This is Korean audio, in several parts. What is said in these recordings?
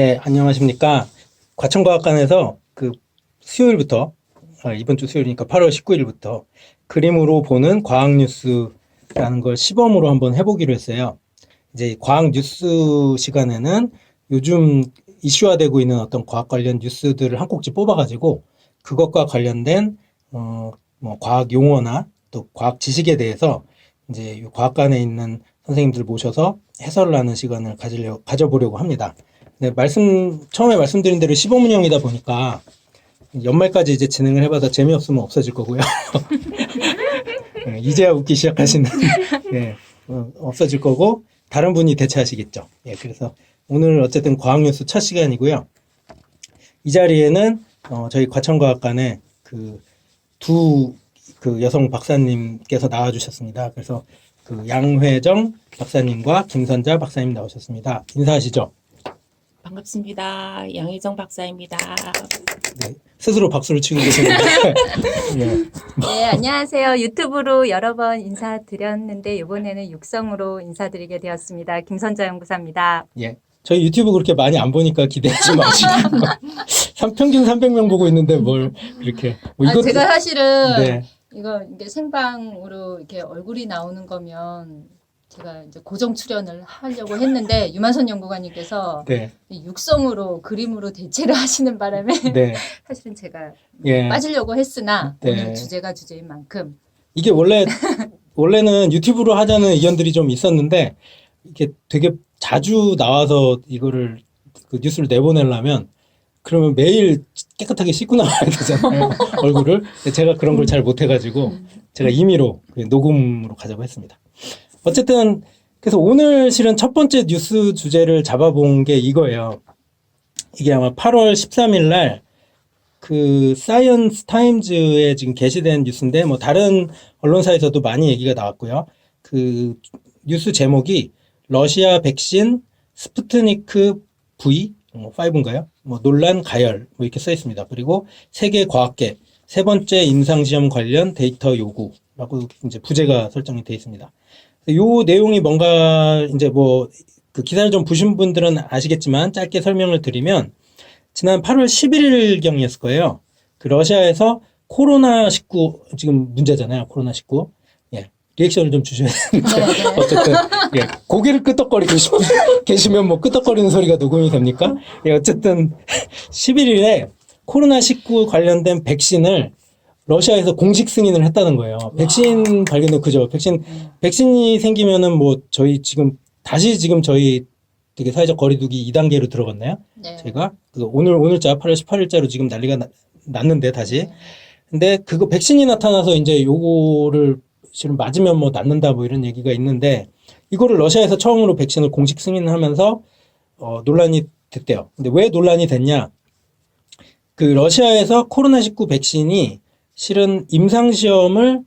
네, 안녕하십니까. 과천과학관에서 그 수요일부터, 아, 이번 주 수요일이니까 8월 19일부터 그림으로 보는 과학 뉴스라는 걸 시범으로 한번 해보기로 했어요. 이제 과학 뉴스 시간에는 요즘 이슈화되고 있는 어떤 과학 관련 뉴스들을 한 꼭지 뽑아가지고 그것과 관련된, 어, 뭐 과학 용어나 또 과학 지식에 대해서 이제 이 과학관에 있는 선생님들 모셔서 해설을 하는 시간을 가지려, 가져보려고 합니다. 네, 말씀, 처음에 말씀드린 대로 시범 운영이다 보니까 연말까지 이제 진행을 해봐서 재미없으면 없어질 거고요. 네, 이제야 웃기 시작하시는, 예, 어, 없어질 거고, 다른 분이 대체하시겠죠. 예, 그래서 오늘 어쨌든 과학 뉴스 첫 시간이고요. 이 자리에는, 어, 저희 과천과학관에 그, 두, 그 여성 박사님께서 나와주셨습니다. 그래서 그 양회정 박사님과 김선자 박사님 나오셨습니다. 인사하시죠. 반갑습니다. 양희정 박사입니다. 네, 스스로 박수를 치고 계시는데. 예. 네, 안녕하세요. 유튜브로 여러 번 인사드렸는데 이번에는 육성으로 인사드리게 되었습니다. 김선자 연구사입니다. 예. 저희 유튜브 그렇게 많이 안 보니까 기대하지 마시고. 삼- 평균 300명 보고 있는데 뭘 그렇게. 뭐 아, 제가 사실은 네. 이거 이게 생방으로 이렇게 얼굴이 나오는 거면 제가 이제 고정 출연을 하려고 했는데 유만선 연구관님께서 네. 이 육성으로 그림으로 대체를 하시는 바람에 네. 사실은 제가 예. 빠지려고 했으나 네. 오늘 주제가 주제인 만큼 이게 원래, 원래는 유튜브로 하자는 의견들이 좀 있었는데, 이게 되게 자주 나와서 이거를, 그 뉴스를 내보내려면, 그러면 매일 깨끗하게 씻고 나와야 되잖아요. 얼굴을. 근데 제가 그런 걸 잘 못해가지고, 제가 임의로 그 녹음으로 가자고 했습니다. 어쨌든, 그래서 오늘 실은 첫 번째 뉴스 주제를 잡아본 게 이거예요. 이게 아마 8월 13일 날, 그 사이언스 타임즈에 지금 게시된 뉴스인데 뭐 다른 언론사에서도 많이 얘기가 나왔고요. 그 뉴스 제목이 러시아 백신 스푸트니크 V 뭐 5인가요? 뭐 논란 가열 뭐 이렇게 써 있습니다. 그리고 세계 과학계 세 번째 임상 시험 관련 데이터 요구라고 이제 부제가 설정이 되어 있습니다. 요 내용이 뭔가 이제 뭐 그 기사를 좀 보신 분들은 아시겠지만 짧게 설명을 드리면 지난 8월 11일 경이었을 거예요. 그 러시아에서 코로나 19 지금 문제잖아요. 코로나 19. 예. 리액션을 좀 주셔야 되는데 네, 네. 어쨌든 예. 고개를 끄덕거리고 계시- 계시면 뭐 끄덕거리는 소리가 녹음이 됩니까? 예, 어쨌든 11일에 코로나 19 관련된 백신을 러시아에서 공식 승인을 했다는 거예요. 백신 발견도 그죠. 백신 백신이 생기면은 뭐 저희 지금 다시 지금 저희 되게 사회적 거리두기 2단계로 들어갔나요? 네. 제가 그 오늘 오늘자 8월 18일자로 지금 난리가 나- 났는데 다시. 네. 근데 그거 백신이 나타나서 이제 요거를 실은 맞으면 뭐 낫는다 뭐 이런 얘기가 있는데 이거를 러시아에서 처음으로 백신을 공식 승인하면서 어 논란이 됐대요. 근데 왜 논란이 됐냐? 그 러시아에서 코로나19 백신이 실은 임상 시험을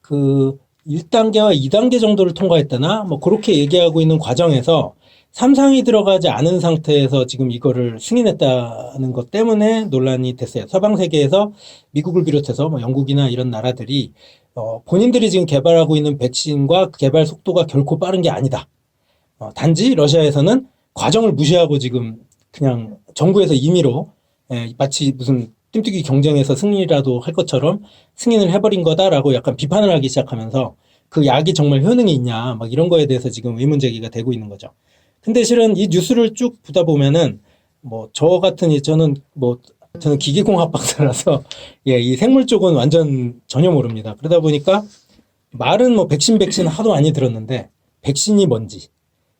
그 1단계와 2단계 정도를 통과했다나 뭐 그렇게 얘기하고 있는 과정에서 삼상이 들어가지 않은 상태에서 지금 이거를 승인했다는 것 때문에 논란이 됐어요. 서방 세계에서 미국을 비롯해서 뭐 영국이나 이런 나라들이 어, 본인들이 지금 개발하고 있는 백신과 그 개발 속도가 결코 빠른 게 아니다. 어, 단지 러시아에서는 과정을 무시하고 지금 그냥 정부에서 임의로 예, 마치 무슨 띰뜨기 경쟁에서 승리라도 할 것처럼 승인을 해버린 거다라고 약간 비판을 하기 시작하면서 그 약이 정말 효능이 있냐 막 이런 거에 대해서 지금 의문 제기가 되고 있는 거죠. 근데 실은 이 뉴스를 쭉 보다 보면은 뭐 저 같은 이 저는 뭐 저는 기계공학 박사라서 예, 이 생물 쪽은 완전 전혀 모릅니다. 그러다 보니까 말은 뭐 백신 백신 하도 많이 들었는데 백신이 뭔지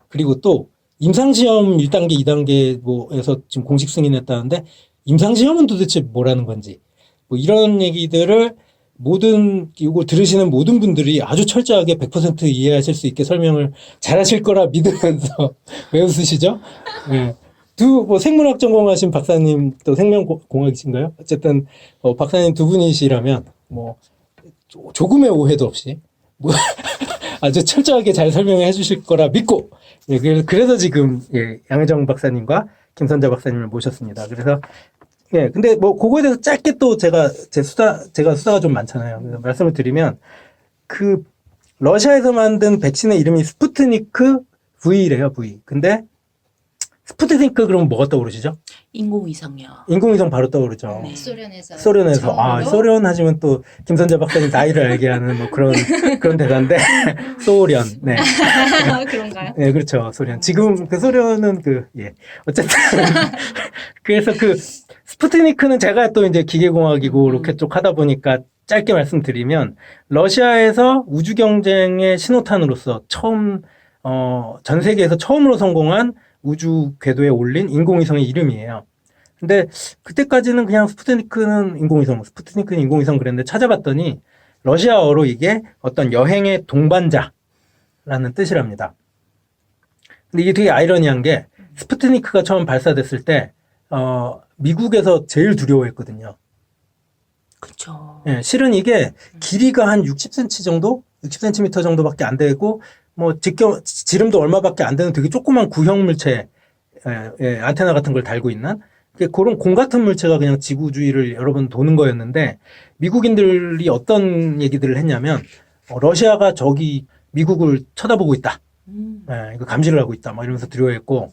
그리고 또 임상시험 1단계, 2단계 뭐에서 지금 공식 승인했다는데 임상시험은 도대체 뭐라는 건지 뭐 이런 얘기들을 모든 이걸 들으시는 모든 분들이 아주 철저하게 100% 이해하실 수 있게 설명을 잘하실 거라 믿으면서 왜 웃으시죠? 네. 두뭐 생물학 전공하신 박사님 또 생명공학이신가요? 어쨌든 어, 박사님 두 분이시라면 뭐 조- 조금의 오해도 없이 뭐 아주 철저하게 잘 설명해 주실 거라 믿고 예, 그래서 지금 예, 양혜정 박사님과 김선자 박사님을 모셨습니다. 그래서 예, 근데 뭐 그거에 대해서 짧게 또 제가 제 수다 제가 수다가 좀 많잖아요. 그래서 말씀을 드리면 그 러시아에서 만든 백신의 이름이 스푸트니크 V래요, V. 근데 스푸트니크 그러면 뭐가 떠오르시죠? 인공위성요. 인공위성 바로 떠오르죠. 네. 소련에서 소련에서 아 처음으로 소련 하시면 또 김선재 박사님 나이를 알게 하는 뭐 그런 그런 대사인데 소련 네. 그런가요? 네, 그렇죠. 소련. 지금 그 소련은 그, 예. 어쨌든. 그래서 그 스푸트니크는 제가 또 이제 기계공학이고 음. 로켓 쪽 하다 보니까 짧게 말씀드리면 러시아에서 우주 경쟁의 신호탄으로서 처음, 어, 전 세계에서 처음으로 성공한 우주 궤도에 올린 인공위성의 이름이에요. 근데 그때까지는 그냥 스푸트니크는 인공위성, 스푸트니크는 인공위성 그랬는데 찾아봤더니 러시아어로 이게 어떤 여행의 동반자라는 뜻이랍니다. 근데 이게 되게 아이러니한 게 스푸트니크가 처음 발사됐을 때 어, 미국에서 제일 두려워했거든요. 그쵸. 예, 실은 이게 길이가 한 60cm 정도, 60cm 정도밖에 안 되고 뭐 직경 지름도 얼마밖에 안 되는 되게 조그만 구형 물체 예, 예, 안테나 같은 걸 달고 있는 그 그런 공 같은 물체가 그냥 지구 주위를 여러 번 도는 거였는데 미국인들이 어떤 얘기들을 했냐면 어, 러시아가 저기 미국을 쳐다보고 있다. 음. 예, 이거 감지를 하고 있다. 막 이러면서 두려워했고,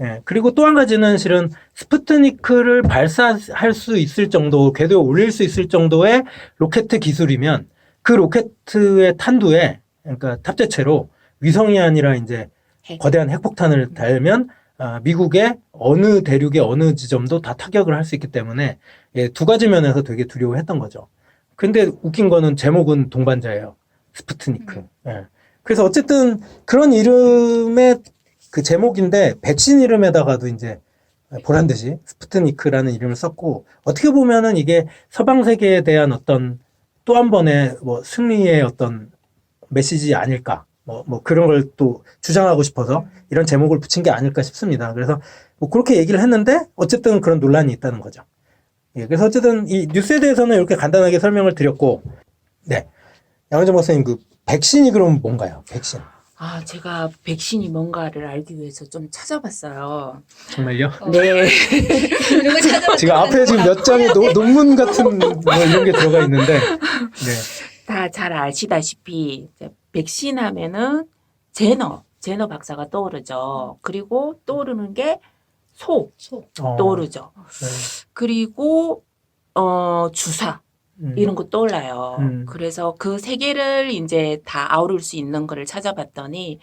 예, 그리고 또 한 가지는 실은 스푸트니크를 발사할 수 있을 정도, 궤도에 올릴 수 있을 정도의 로켓 기술이면 그 로켓의 탄두에, 그러니까 탑재체로 위성이 아니라 이제 핵. 거대한 핵폭탄을 달면 아, 미국의 어느 대륙의 어느 지점도 다 타격을 할 수 있기 때문에 예, 두 가지 면에서 되게 두려워했던 거죠. 근데 웃긴 거는 제목은 동반자예요. 스푸트니크. 예. 그래서 어쨌든 그런 이름의 그 제목인데 백신 이름에다가도 이제 보란 듯이 스푸트니크라는 이름을 썼고 어떻게 보면은 이게 서방 세계에 대한 어떤 또 한 번의 뭐 승리의 어떤 메시지 아닐까 뭐, 뭐 그런 걸 또 주장하고 싶어서 이런 제목을 붙인 게 아닐까 싶습니다. 그래서 뭐 그렇게 얘기를 했는데 어쨌든 그런 논란이 있다는 거죠. 예, 그래서 어쨌든 이 뉴스에 대해서는 이렇게 간단하게 설명을 드렸고, 네. 양현정 박사님 그 백신이 그럼 뭔가요? 백신. 아, 제가 백신이 뭔가를 알기 위해서 좀 찾아봤어요. 정말요? 어. 네. 이런 거 찾아봤더니 지금 앞에 지금 몇 장의 노- 논문 같은 뭐 이런 게 들어가 있는데, 네. 다 잘 아시다시피 백신 하면은 제너, 제너 박사가 떠오르죠. 그리고 떠오르는 게 소 소. 어, 떠오르죠. 네. 그리고 어 주사 음. 이런 거 떠올라요. 음. 그래서 그 세 개를 이제 다 아우를 수 있는 거를 찾아봤더니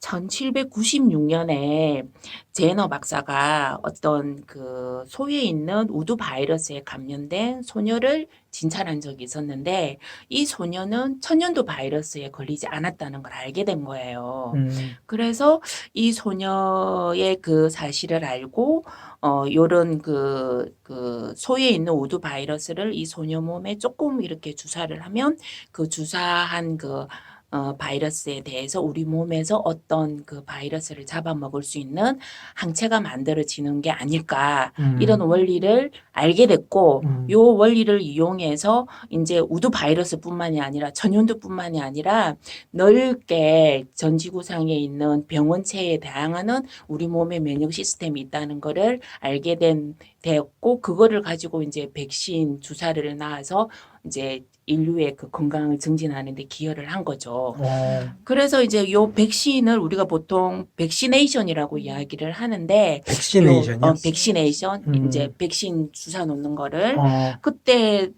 1796년에 제너 박사가 어떤 그 소에 있는 우두 바이러스에 감염된 소녀를 진찰한 적이 있었는데 이 소녀는 천연두 바이러스에 걸리지 않았다는 걸 알게 된 거예요. 음. 그래서 이 소녀의 그 사실을 알고 어 요런 그, 그 소에 있는 우두 바이러스를 이 소녀 몸에 조금 이렇게 주사를 하면 그 주사한 그 어, 바이러스에 대해서 우리 몸에서 어떤 그 바이러스를 잡아먹을 수 있는 항체가 만들어지는 게 아닐까 음. 이런 원리를 알게 됐고 음. 요 원리를 이용해서 이제 우두 바이러스뿐만이 아니라 전염두뿐만이 아니라 넓게 전 지구상에 있는 병원체에 대항하는 우리 몸의 면역 시스템이 있다는 거를 알게 된 되었고 그거를 가지고 이제 백신 주사를 놔서 이제 인류의 그 건강을 증진하는 데 기여를 한 거죠. 어, 그래서 이제 요 백신을 우리가 보통 백시네이션이라고 이야기를 하는데 백시네이션이요? 요, 어, 백시네이션 음. 이제 백신 주사 놓는 거를 어, 그때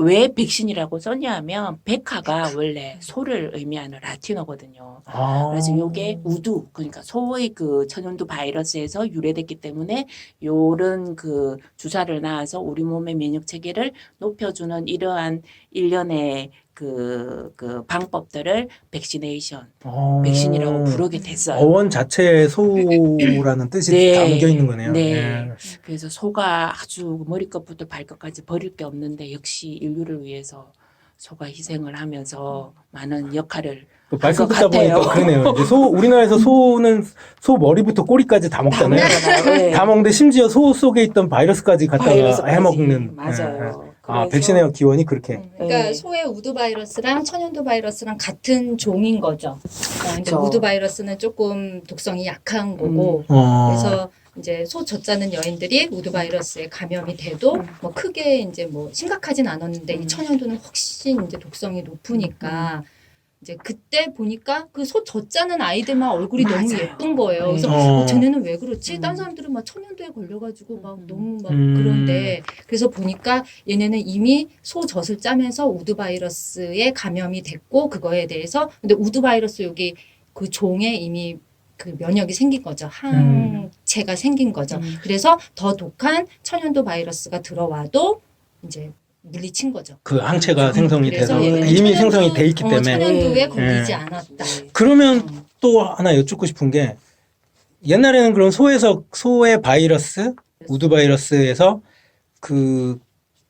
왜 백신이라고 썼냐면 백화가 원래 소를 의미하는 라틴어거든요. 아. 그래서 요게 우두 그러니까 소의 그 천연두 바이러스에서 유래됐기 때문에 요런 그 주사를 놔서 우리 몸의 면역 체계를 높여주는 이러한 일련의 그, 그 방법들을 백시네이션, 어. 백신이라고 부르게 됐어요. 어원 자체에 소라는 뜻이 네. 담겨 있는 거네요. 네. 예. 그래서 소가 아주 머리끝부터 발끝까지 버릴 게 없는데 역시 인류를 위해서 소가 희생을 하면서 많은 역할을 그 말씀 것 듣다 보니까. 그러네요. 이제 소 우리나라에서 소는 소 머리부터 꼬리까지 다다 먹잖아요. 먹잖아요. 네. 다 먹는데 심지어 소 속에 있던 바이러스까지 갖다가 바이러스까지. 해먹는. 맞아요. 예, 예. 아, 백신의 기원이 그렇게. 음, 그러니까 네. 소의 우두 바이러스랑 천연두 바이러스랑 같은 종인 거죠. 어, 근데 그쵸. 우두 바이러스는 조금 독성이 약한 거고 어. 그래서 이제 소 젖자는 여인들이 우두 바이러스에 감염이 돼도 음. 뭐 크게 이제 뭐 심각하진 않았는데 이 음. 천연두는 훨씬 이제 독성이 높으니까 이제 그때 보니까 그 소 젖자는 아이들만 얼굴이 너무 맞아요. 예쁜 거예요. 그래서 어. 어, 쟤네는 왜 그렇지? 음. 다른 사람들은 막 천연두에 걸려가지고 막 음. 너무 막 음. 그런데 그래서 보니까 얘네는 이미 소 젖을 짜면서 우드 바이러스에 감염이 됐고 그거에 대해서 근데 우드 바이러스 여기 그 종에 이미 그 면역이 생긴 거죠. 항체가 생긴 거죠. 음. 그래서 더 독한 천연두 바이러스가 들어와도 이제 물리친 거죠. 그 항체가 생성이 그래서 돼서 얘는 이미 천연두- 생성이 돼 있기 어, 때문에 천연두에 네. 걸리지 네. 않았다. 네. 그러면 음. 또 하나 여쭙고 싶은 게 옛날에는 그런 소에서 소의 바이러스 우드 바이러스에서 그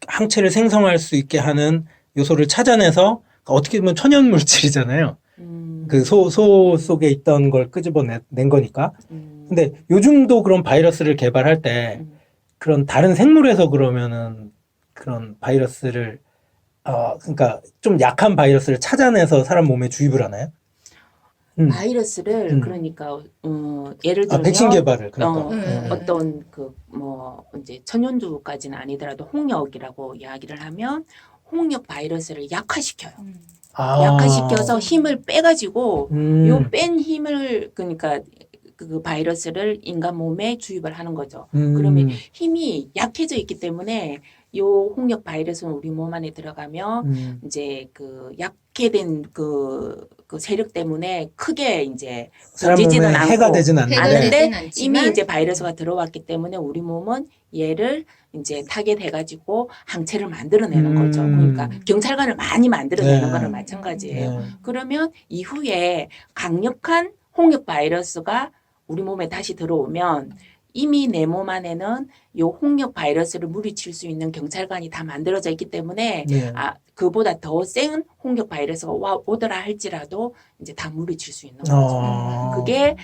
항체를 생성할 수 있게 하는 요소를 찾아내서 어떻게 보면 천연 물질이잖아요. 음. 그 소 소 속에 있던 걸 끄집어낸 낸 거니까. 음. 근데 요즘도 그런 바이러스를 개발할 때 음. 그런 다른 생물에서 그러면은 그런 바이러스를 어 그러니까 좀 약한 바이러스를 찾아내서 사람 몸에 주입을 하나요? 음. 바이러스를 음. 그러니까 어, 예를 아, 들면 백신 개발을 그러니까. 어, 음, 음, 음. 어떤 그 뭐 이제 천연두까지는 아니더라도 홍역이라고 이야기를 하면 홍역 바이러스를 약화시켜요. 음. 아. 약화시켜서 힘을 빼가지고 음. 요뺀 힘을 그러니까 그 바이러스를 인간 몸에 주입을 하는 거죠. 음. 그러면 힘이 약해져 있기 때문에 요 홍역 바이러스는 우리 몸 안에 들어가면 음. 이제 그 약해된 그, 그 세력 때문에 크게 이제 사람 몸에 번지지는 해가 않고 되진 해가 않는데 이미 않지만 이제 바이러스가 들어왔기 때문에 우리 몸은 얘를 이제 타겟해가지고 항체를 만들어내는 음. 거죠. 그러니까 경찰관을 많이 만들어내는 네. 거는 마찬가지예요. 네. 그러면 이후에 강력한 홍역 바이러스가 우리 몸에 다시 들어오면 이미 내 몸 안에는 요 홍역 바이러스를 물리칠 수 있는 경찰관이 다 만들어져 있기 때문에 네. 아 그보다 더 센 홍역 바이러스가 와 오더라 할지라도 이제 다 물리칠 수 있는 거죠. 어. 그게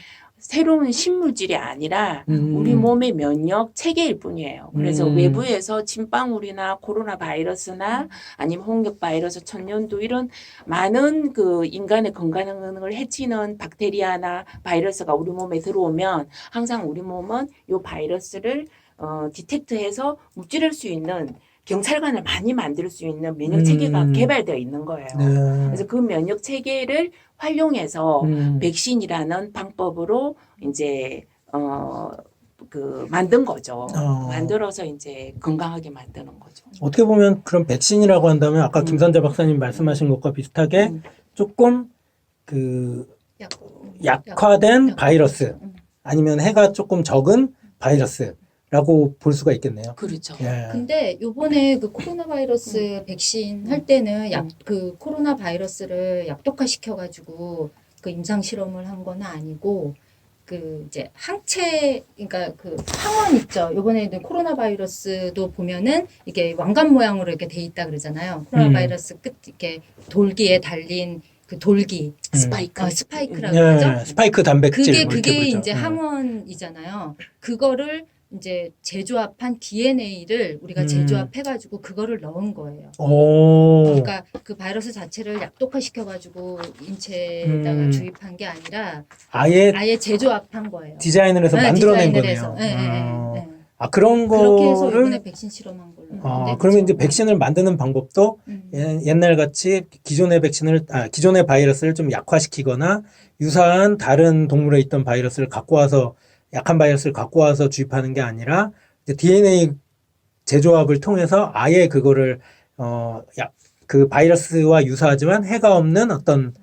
새로운 신물질이 아니라 음. 우리 몸의 면역 체계일 뿐이에요. 그래서 음. 외부에서 침방울이나 코로나 바이러스나 아니면 홍역 바이러스, 천연두 이런 많은 그 인간의 건강을 해치는 박테리아나 바이러스가 우리 몸에 들어오면 항상 우리 몸은 요 바이러스를 어, 디텍트해서 무찌를 수 있는 경찰관을 많이 만들 수 있는 면역 체계가 음. 개발되어 있는 거예요. 네. 그래서 그 면역 체계를 활용해서 음. 백신이라는 방법으로 이제 어 그 만든 거죠. 어. 만들어서 이제 건강하게 만드는 거죠. 어떻게 보면 그런 백신이라고 한다면 아까 음. 김선자 박사님 말씀하신 것과 비슷하게 음. 조금 그 약- 약화된 약- 바이러스 음. 아니면 해가 조금 적은 바이러스 라고 볼 수가 있겠네요. 그렇죠. 예. 근데 요번에 그 코로나 바이러스 백신 할 때는 약 그 코로나 바이러스를 약독화 시켜 가지고 그 임상 실험을 한 건 아니고 그 이제 항체 그러니까 그 항원 있죠. 요번에도 코로나 바이러스도 보면은 이게 왕관 모양으로 이렇게 돼 있다 그러잖아요. 코로나 음. 바이러스 끝 이렇게 돌기에 달린 그 돌기 음. 스파이크. 어, 스파이크라고 예, 그러죠. 스파이크 단백질 그게 뭐 이렇게 그게 부르죠. 이제 음. 항원이잖아요. 그거를 이제 제조합한 DNA를 우리가 음. 제조합해가지고 그거를 넣은 거예요. 오. 그러니까 그 바이러스 자체를 약독화 시켜가지고 인체에다가 음. 주입한 게 아니라 아예 아예 제조합한 거예요. 디자인을 해서 네, 만들어낸 디자인을 거네요. 해서. 네, 네, 네, 아. 네. 아 그런 그렇게 해서 이번에 거를 백신 실험한 걸로. 아, 그러면 이제 그쵸? 백신을 만드는 방법도 음. 예- 옛날 같이 기존의 백신을 아 기존의 바이러스를 좀 약화시키거나 유사한 다른 동물에 있던 바이러스를 갖고 와서 약한 바이러스를 갖고 와서 주입하는 게 아니라 DNA 제조합을 통해서 아예 그거를 어그 바이러스와 유사하지만 해가 없는 어떤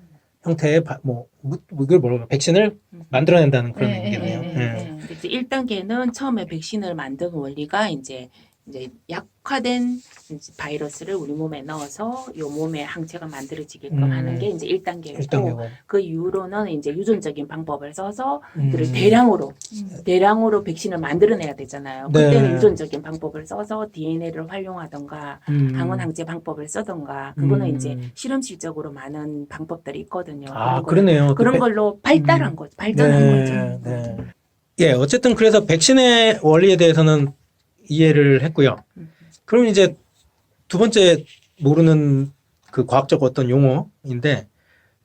형태의 바, 뭐, 뭐 이걸 뭐라고 백신을 만들어낸다는 그런 네, 얘기겠네요. 네, 예. 네, 네. 이제 1단계는 처음에 백신을 만든 원리가 이제 이제 약화된 바이러스를 우리 몸에 넣어서 요 몸에 항체가 만들어지게끔 음. 하는 게 이제 1단계고 일단계고. 그 이후로는 이제 유전적인 방법을 써서 음. 그를 대량으로 음. 대량으로 백신을 만들어내야 되잖아요. 네. 그때는 유전적인 방법을 써서 DNA를 활용하던가 음. 항원 항체 방법을 쓰던가 그거는 음. 이제 실험실적으로 많은 방법들이 있거든요. 아, 그런 걸- 그러네요. 또 그런 백- 걸로 발달한 음. 거죠. 발전한 거죠. 네. 예, 어쨌든 그래서 백신의 원리에 대해서는 이해를 했고요. 음. 그럼 이제 두 번째 모르는 그 과학적 어떤 용어인데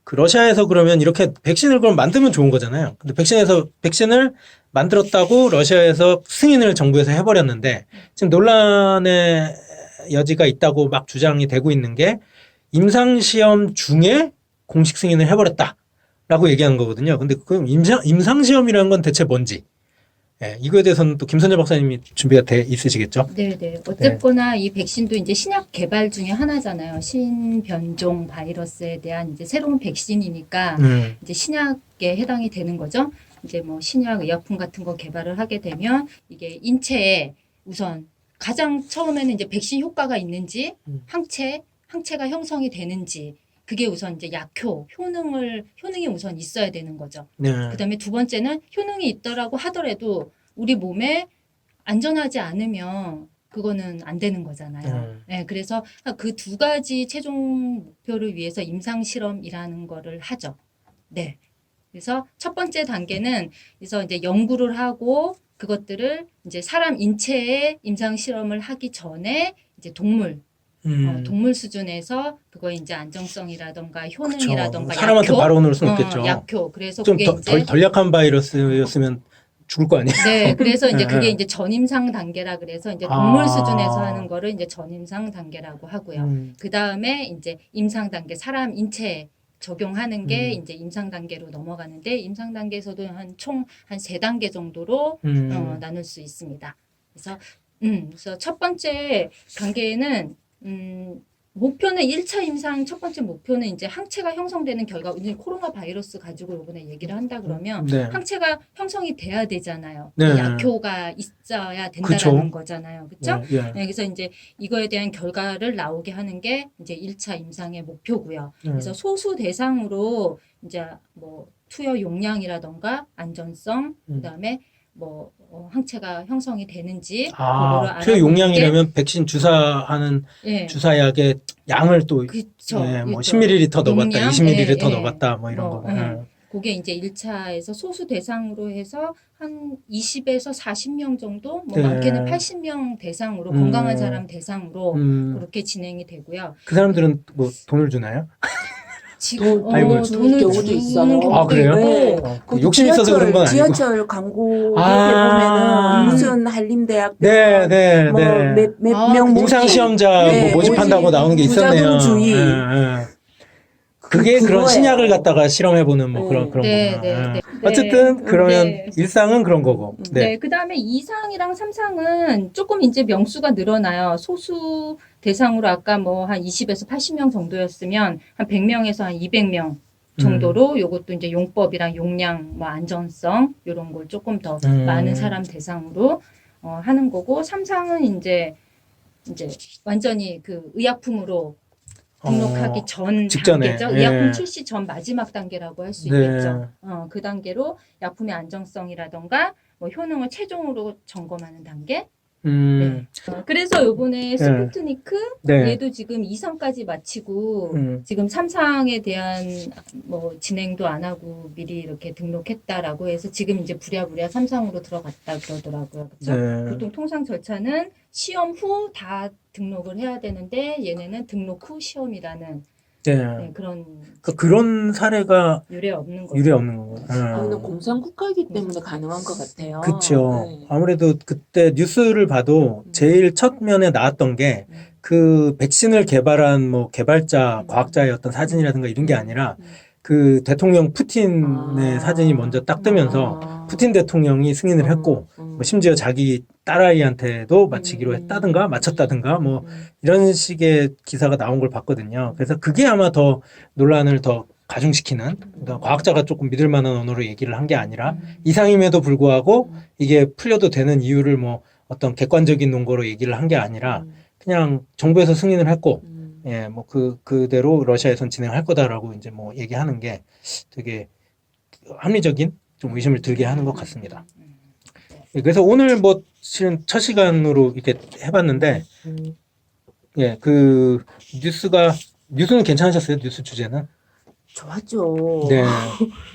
그 러시아에서 그러면 이렇게 백신을 그럼 만들면 좋은 거잖아요. 근데 백신에서 백신을 만들었다고 러시아에서 승인을 정부에서 해버렸는데 지금 논란의 여지가 있다고 막 주장이 되고 있는 게 임상 시험 중에 공식 승인을 해버렸다라고 얘기하는 거거든요. 근데 그 임상 임상 시험이라는 건 대체 뭔지? 예, 이거에 대해서는 또 김선재 박사님이 준비가 돼 있으시겠죠? 네 네. 어쨌거나 이 백신도 이제 신약 개발 중에 하나잖아요. 신변종 바이러스에 대한 이제 새로운 백신이니까 음, 이제 신약에 해당이 되는 거죠. 이제 뭐 신약 의약품 같은 거 개발을 하게 되면 이게 인체에 우선 가장 처음에는 이제 백신 효과가 있는지 음. 항체 항체가 형성이 되는지 그게 우선 이제 약효 효능을 효능이 우선 있어야 되는 거죠. 네. 그다음에 두 번째는 효능이 있더라고 하더라도 우리 몸에 안전하지 않으면 그거는 안 되는 거잖아요. 음. 네, 그래서 그 두 가지 최종 목표를 위해서 임상 실험이라는 거를 하죠. 네. 그래서 첫 번째 단계는 그래서 이제 연구를 하고 그것들을 이제 사람 인체에 임상 실험을 하기 전에 이제 동물 음. 어, 동물 수준에서 그거 이제 안정성이라던가 효능이라던가 그쵸. 사람한테 약효, 바로 놓을 수는 어, 없겠죠. 약효. 그래서 그게 좀 이제 덜, 덜 약한 바이러스였으면 죽을 거 아니에요? 네, 그래서 이제 예, 그게 예. 이제 전임상 단계라 그래서 이제 동물 아. 수준에서 하는 거를 이제 전임상 단계라고 하고요. 음. 그 다음에 이제 임상 단계 사람 인체에 적용하는 게 음. 이제 임상 단계로 넘어가는데 임상 단계에서도 한 총 한 세 단계 정도로 음. 어, 나눌 수 있습니다. 그래서 음, 그래서 첫 번째 단계에는 음, 목표는 1차 임상 첫 번째 목표는 이제 항체가 형성되는 결과 우리 코로나 바이러스 가지고 이번에 얘기를 한다 그러면 네. 항체가 형성이 돼야 되잖아요. 네. 약효가 있어야 된다라는 그쵸. 거잖아요. 그렇죠? 예, 예. 네, 그래서 이제 이거에 대한 결과를 나오게 하는 게 이제 1차 임상의 목표고요. 음. 그래서 소수 대상으로 이제 뭐 투여 용량이라던가 안전성, 음. 그다음에 뭐 어, 항체가 형성이 되는지 아, 투여 용량이라면 백신 주사하는 게, 예. 주사약의 양을 또 그쵸. 예, 뭐 그쵸. 10ml 넣어봤다, 용량? 20ml 예, 예. 넣어봤다, 뭐 이런 뭐, 거. 예. 음. 그게 이제 1차에서 소수 대상으로 해서 한 20에서 40명 정도, 뭐 네. 많게는 80명 대상으로 음. 건강한 사람 대상으로 음, 그렇게 진행이 되고요. 그 사람들은 뭐 돈을 주나요? 지금 돈- 아니, 뭐 돈을 경우도 주는 있어요. 경우도 아, 그래요? 네. 있고, 어, 거기 욕심 있어서 그런 건 아니고. 지하철 광고 아. 보면은 무슨 한림대학 네, 네, 뭐 네. 뭐몇명 아, 임상 시험자 네, 뭐 모집한다고 모집, 나오는 게 있었네요. 부자금주의. 예, 예. 그게 그런 신약을 갖다가 실험해보는 뭐 네. 그런 그런 네, 거구나. 네, 예. 네. 어쨌든 네. 그러면 네. 일상은 그런 거고. 네. 네. 그 다음에 2상이랑 3상은 조금 이제 명수가 늘어나요. 소수 대상으로 아까 뭐 한 20에서 80명 정도였으면 한 100명에서 한 200명 정도로 음. 요것도 이제 용법이랑 용량, 뭐 안전성 이런 걸 조금 더 음. 많은 사람 대상으로 어, 하는 거고 3상은 이제 이제 완전히 그 의약품으로 등록하기 어, 전 직전에, 단계죠. 예. 의약품 출시 전 마지막 단계라고 할수 네. 있겠죠. 어, 그 단계로 약품의 안정성이라던가 뭐 효능을 최종으로 점검하는 단계. 음, 어, 그래서 요번에 스푸트니크 네. 얘도 지금 2상까지 마치고 음, 지금 3상에 대한 뭐 진행도 안 하고 미리 이렇게 등록했다라고 해서 지금 이제 부랴부랴 3상으로 들어갔다 그러더라고요. 그렇죠? 네. 보통 통상 절차는 시험 후 다 등록을 해야 되는데 얘네는 등록 후 시험이라는 네. 네, 그런 그 그런 사례가 유례 없는 거죠. 유례 없는 거고. 저희는 공산국가이기 때문에 가능한 것 같아요. 그렇죠. 네. 아무래도 그때 뉴스를 봐도 음. 제일 첫 면에 나왔던 게 음. 그 백신을 개발한 뭐 개발자, 음. 과학자의 어떤 사진이라든가 이런 게 아니라 음. 그 대통령 푸틴의 아. 사진이 먼저 딱 뜨면서 아. 푸틴 대통령이 승인을 했고 음. 뭐 심지어 자기 딸아이한테도 맞히기로 음. 했다든가 맞췄다든가 뭐 음. 이런 식의 기사가 나온 걸 봤거든요. 그래서 그게 아마 더 논란을 더 가중시키는 그러니까 과학자가 조금 믿을 만한 언어로 얘기를 한 게 아니라 음. 이상임에도 불구하고 음. 이게 풀려도 되는 이유를 뭐 어떤 객관적인 논거로 얘기를 한 게 아니라 음. 그냥 정부에서 승인을 했고 음. 예, 뭐 그 그대로 러시아에선 진행할 거다라고 이제 뭐 얘기하는 게 되게 합리적인 좀 의심을 들게 하는 것 같습니다. 예, 그래서 오늘 뭐 실은 첫 시간으로 이렇게 해봤는데 음. 예, 그 뉴스가 뉴스는 괜찮으셨어요? 뉴스 주제는? 좋았죠. 네.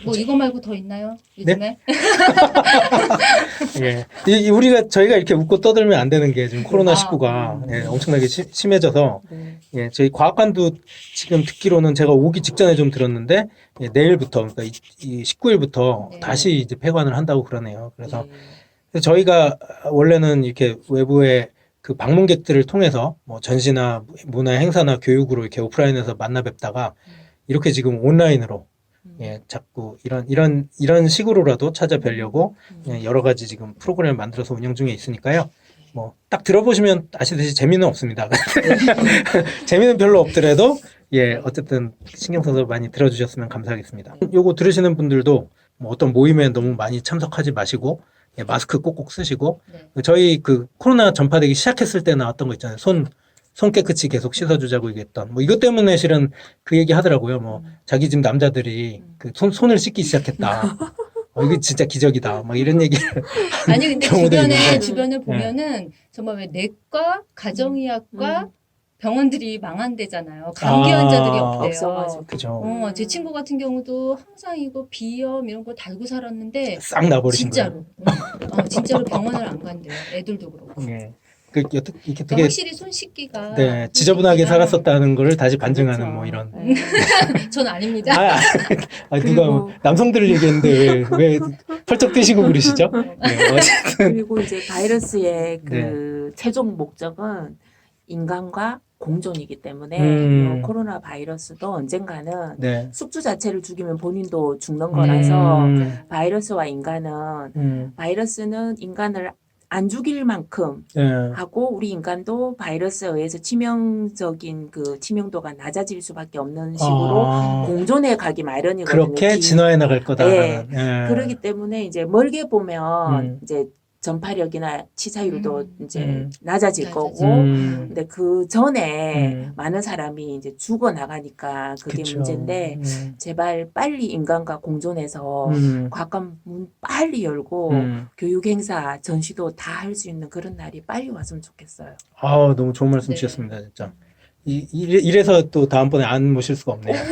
뭐 이거 말고 더 있나요? 요즘에? 예. 이, 이 우리가 저희가 이렇게 웃고 떠들면 안 되는 게 지금 코로나 19가 음. 예, 엄청나게 시- 심해져서 네. 예, 저희 과학관도 지금 듣기로는 제가 오기 직전에 좀 들었는데 예, 내일부터 그러니까 이, 이 19일부터 네. 다시 이제 폐관을 한다고 그러네요. 그래서 네. 그래서 저희가 원래는 이렇게 외부의 그 방문객들을 통해서 뭐 전시나 문화 행사나 교육으로 이렇게 오프라인에서 만나 뵙다가 이렇게 지금 온라인으로 음. 예, 자꾸 이런 이런 이런 식으로라도 찾아뵈려고 음. 예, 여러 가지 지금 프로그램을 만들어서 운영 중에 있으니까요. 뭐 딱 들어보시면 아시듯이 재미는 없습니다. 재미는 별로 없더라도 예 어쨌든 신경 써서 많이 들어주셨으면 감사하겠습니다. 요거 들으시는 분들도 뭐 어떤 모임에 너무 많이 참석하지 마시고 예, 마스크 꼭꼭 쓰시고 네. 저희 그 코로나 전파되기 시작했을 때 나왔던 거 있잖아요. 손, 손 깨끗이 계속 씻어주자고 얘기했던. 뭐 이것 때문에 실은 그 얘기 하더라고요. 뭐 자기 집 남자들이 그 손, 손을 씻기 시작했다. 어, 이게 진짜 기적이다. 막 이런 얘기를. 아니 근데 경우도 주변에 있는데. 주변을 보면은 정말 왜 내과, 가정의학과 음. 병원들이 망한대잖아요. 감기 아. 환자들이 없대요. 없어가지고. 그죠. 어, 제 친구 같은 경우도 항상 이거 비염 이런 거 달고 살았는데 싹 나버리신 거예요. 진짜로 어, 진짜로 병원을 안 간대요. 애들도 그렇고. 예. 그 여태 이렇게 되게 확실히 손 씻기가 네, 지저분하게 살았었다는 거를 다시 반증하는 그렇죠. 뭐 이런. 네. 전 아닙니다. 아, 아, 누가 그리고- 뭐 남성들을 얘기했는데 왜, 왜 펄쩍 뛰시고 그러시죠? 네, 어쨌든. 그리고 이제 바이러스의 그 네. 최종 목적은 인간과 공존이기 때문에 음. 이 코로나 바이러스도 언젠가는 네. 숙주 자체를 죽이면 본인도 죽는 거라서 음, 바이러스와 인간은 음, 바이러스는 인간을 안 죽일 만큼 예. 하고 우리 인간도 바이러스에 의해서 치명적인 그 치명도가 낮아질 수밖에 없는 식으로 아, 공존해 가기 마련이거든요. 그렇게 기- 진화해 나갈 거다. 네. 예. 그러기 때문에 이제 멀게 보면 음. 이제 전파력이나 치사율도 음. 이제 음. 낮아질. 거고 음, 근데 그 전에 음. 많은 사람이 이제 죽어 나가니까 그게 그쵸. 문제인데 음, 제발 빨리 인간과 공존해서 음, 과감 문 빨리 열고 음. 교육 행사 전시도 다 할 수 있는 그런 날이 빨리 왔으면 좋겠어요. 아, 너무 좋은 말씀 네. 주셨습니다, 진짜. 이, 이래- 이래서 또 다음번에 안 모실 수가 없네요.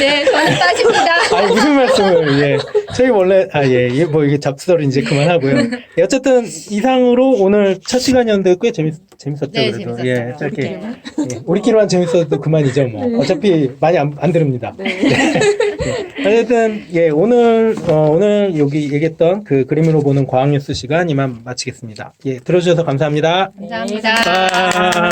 네, 저는 빠집니다. 아니, 무슨 말씀을, 예. 저희 원래, 아, 예, 예, 뭐, 이게 잡스러리 이제 그만하고요. 예, 어쨌든, 이상으로 오늘 첫 시간이었는데 꽤 재밌, 재밌었죠, 네, 그래도. 재밌었어요. 예, 짧게. 네. 예, 우리끼리만 재밌어도 그만이죠, 뭐. 어차피 많이 안, 안 들읍니다. 어쨌든, 예, 오늘, 어, 오늘 여기 얘기했던 그 그림으로 보는 과학 뉴스 시간 이만 마치겠습니다. 예, 들어주셔서 감사합니다. 감사합니다. 아.